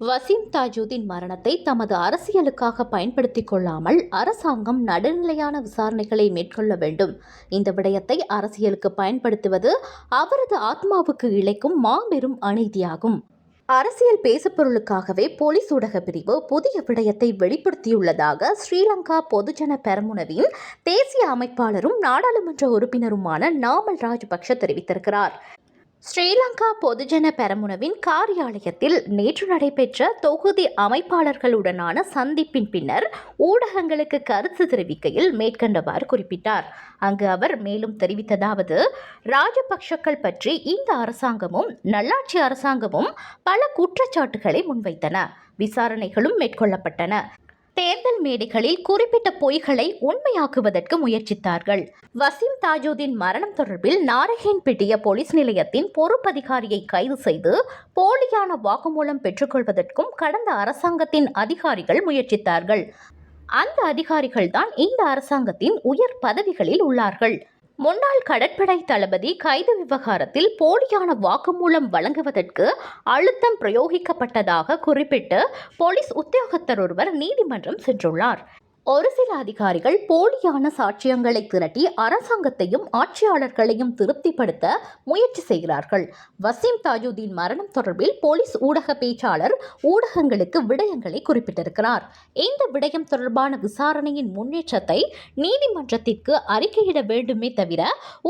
வசீம் தாஜூதின் மரணத்தை தமது அரசியலுக்காக பயன்படுத்திக் கொள்ளாமல் அரசாங்கம் நடுநிலையான விசாரணைகளை மேற்கொள்ள வேண்டும். இந்த விடயத்தை அரசியலுக்கு பயன்படுத்துவது அவரது ஆத்மாவுக்கு இழைக்கும் மாபெரும் அநீதியாகும். அரசியல் பேசுபொருளுக்காகவே போலீஸ் ஊடக பிரிவு புதிய விடயத்தை வெளிப்படுத்தியுள்ளதாக ஸ்ரீலங்கா பொதுஜன பெரமுனவின் தேசிய அமைப்பாளரும் நாடாளுமன்ற உறுப்பினருமான நாமல் ராஜபக்ஷ தெரிவித்திருக்கிறார். ஸ்ரீலங்கா பொதுஜன பெரமுனவின் காரியாலயத்தில் நேற்று நடைபெற்ற தொகுதி அமைப்பாளர்களுடனான சந்திப்பின் பின்னர் ஊடகங்களுக்கு கருத்து தெரிவிக்கையில் மேற்கண்டவாறு குறிப்பிட்டார். அங்கு அவர் மேலும் தெரிவித்ததாவது ராஜபக்ஷக்கள் பற்றி இந்த அரசாங்கமும் நல்லாட்சி அரசாங்கமும் பல குற்றச்சாட்டுகளை முன்வைத்தன. விசாரணைகளும் மேற்கொள்ளப்பட்டன. தேர்தல் மேடைகளில் குறிப்பிட்ட பொய்களை உண்மையாக்குவதற்கு முயற்சித்தார்கள். வசீம் தாஜூதின் மரணம் தொடர்பில் நாரகேன்பேட்டிய போலீஸ் நிலையத்தின் பொறுப்பதிகாரியை கைது செய்து போலியான வாக்குமூலம் பெற்றுக்கொள்வதற்கும் கடந்த அரசாங்கத்தின் அதிகாரிகள் முயற்சித்தார்கள். அந்த அதிகாரிகள்தான் இந்த அரசாங்கத்தின் உயர் பதவிகளில் உள்ளார்கள். முன்னாள் கடற்படை தளபதி கைது விவகாரத்தில் போலியான வாக்குமூலம் வழங்குவதற்கு அழுத்தம் பிரயோகிக்கப்பட்டதாக குறிப்பிட்டு போலீஸ் உத்தியோகத்தர் ஒருவர் நீதிமன்றம் சென்றுள்ளார். ஒரு சில அதிகாரிகள் போலியான சாட்சியங்களை திரட்டி அரசாங்கத்தையும் ஆட்சியாளர்களையும் திருப்திப்படுத்த முயற்சி செய்கிறார்கள். வசீம் தாஜுதீன் மரணம் தொடர்பில் போலீஸ் ஊடக பேச்சாளர் ஊடகங்களுக்கு விடயங்களை குறிப்பிட்டிருக்கிறார். இந்த விடயம் தொடர்பான விசாரணையின் முன்னேற்றத்தை நீதிமன்றத்திற்கு அறிக்கையிட வேண்டுமே தவிர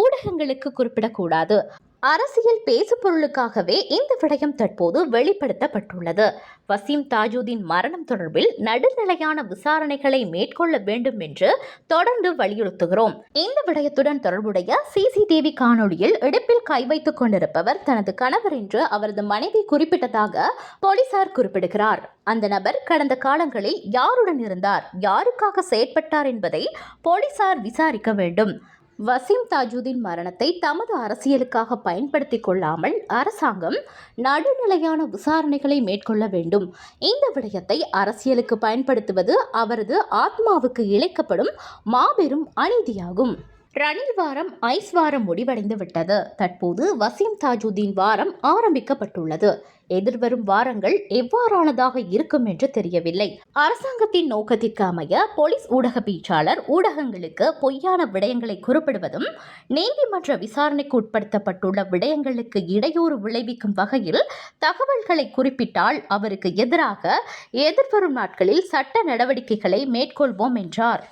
ஊடகங்களுக்கு குறிப்பிடக்கூடாது. அரசியல் பேசுபொருளுக்காகவே இந்த விடயம் தற்போது வெளிப்படுத்தப்பட்டுள்ளது. வசீம் தாஜுதீன் மரணம் தொடர்பில் நடுநிலையான விசாரணைகளை மேற்கொள்ள வேண்டும் என்று தொடர்ந்து வலியுறுத்துகிறோம். இந்த விடயத்துடன் தொடர்புடைய சிசிடிவி காணொளியில் இடுப்பில் கை வைத்துக் கொண்டிருப்பவர் தனது கணவர் என்று அவரது மனைவி குறிப்பிட்டதாக போலீசார் குறிப்பிடுகிறார். அந்த நபர் கடந்த காலங்களில் யாருடன் இருந்தார் யாருக்காக செயற்பட்டார் என்பதை போலீசார் விசாரிக்க வேண்டும். வசீம் தாஜுதீன் மரணத்தை தமது அரசியலுக்காக பயன்படுத்திக் கொள்ளாமல் அரசாங்கம் நடுநிலையான விசாரணைகளை மேற்கொள்ள வேண்டும். இந்த விடயத்தை அரசியலுக்கு பயன்படுத்துவது அவரது ஆத்மாவுக்கு இழைக்கப்படும் மாபெரும் அநீதியாகும். ரணில் வாரம் ஐஸ் வாரம் முடிவடைந்து விட்டது. தற்போது வசீம் தாஜுதீன் வாரம் ஆரம்பிக்கப்பட்டுள்ளது. எதிர்வரும் வாரங்கள் எவ்வாறானதாக இருக்கும் என்று தெரியவில்லை. அரசாங்கத்தின் நோக்கத்திற்கு அமைய போலீஸ் ஊடக பேச்சாளர் ஊடகங்களுக்கு பொய்யான விடயங்களை குறிப்பிடுவதும் நீதிமன்ற விசாரணைக்கு உட்படுத்தப்பட்டுள்ள விடயங்களுக்கு இடையூறு விளைவிக்கும் வகையில் தகவல்களை குறிப்பிட்டால் அவருக்கு எதிராக எதிர்வரும் நாட்களில் சட்ட நடவடிக்கைகளை மேற்கொள்வோம் என்றார்.